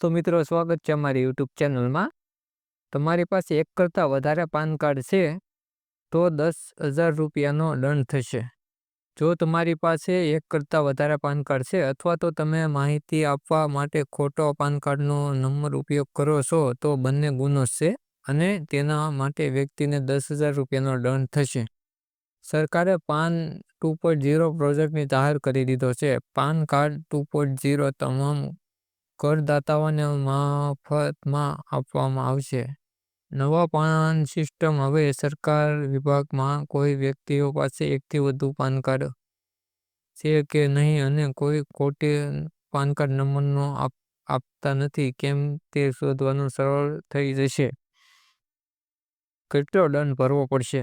તો મિત્રો, સ્વાગત છે અમારી યુટ્યુબ ચેનલમાં. તમારી પાસે એક કરતાં વધારે પાન કાર્ડ છે, તો દસ હજાર રૂપિયાનો દંડ થશે. જો તમારી પાસે એક કરતાં વધારે પાન કાર્ડ છે, અથવા તો તમે માહિતી આપવા માટે ખોટો પાન કાર્ડનો નંબર ઉપયોગ કરો છો, તો બંને ગુનો છે અને તેના માટે વ્યક્તિને દસ હજાર રૂપિયાનો દંડ થશે. સરકારે પાન ટુ પોઈન્ટ ઝીરો પ્રોજેક્ટની જાહેર કરી દીધો છે. PAN card two point zero તમામ કરદાતાઓને મફતમાં આપવામાં આવશે. નવા પાન સિસ્ટમ હવે સરકાર વિભાગમાં કોઈ વ્યક્તિઓ પાસે એકથી વધુ પાન કાર્ડ છે કે નહીં અને કોઈ ખોટી પાન કાર્ડ નંબરનો આપતા નથી, કેમ તે શોધવાનું સરળ થઈ જશે? કેટલો દંડ ભરવો પડશે?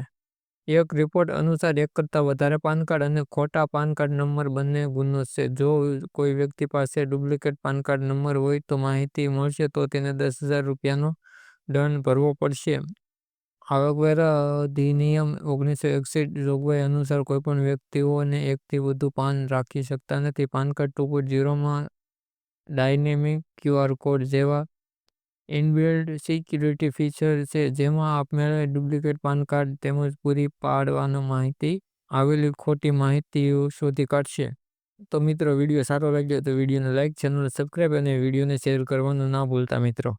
એક રિપોર્ટ અનુસાર એક કરતાં વધારે પાન કાર્ડ અને ખોટા પાન કાર્ડ નંબર બંને ગુનો છે. જો કોઈ વ્યક્તિ પાસે ડુપ્લિકેટ પાન કાર્ડ નંબર હોય તો માહિતી મળશે તો તેને દસ હજાર રૂપિયાનો દંડ ભરવો પડશે. આવકવેરા અધિનિયમ ઓગણીસો એકસઠ જોગવાઈ અનુસાર કોઈપણ વ્યક્તિઓને એકથી વધુ પાન રાખી શકતા નથી. પાન કાર્ડ ટુ પોઈન્ટ ઝીરોમાં ડાયનેમિક ક્યુઆર કોડ જેવા ઇનબિલ્ડ સિક્યુરિટી ફીચર છે, જેમાં આપમેળે ડુપ્લિકેટ પાન કાર્ડ તેમજ પૂરી પાડવાની માહિતી, આવેલી ખોટી માહિતીઓ શોધી કાઢશે. તો મિત્રો, વીડિયો સારો લાગ્યો તો વિડીયોને લાઇક ચેનલ સબસ્ક્રાઈબ અને વિડીયોને શેર કરવાનું ના ભૂલતા મિત્રો.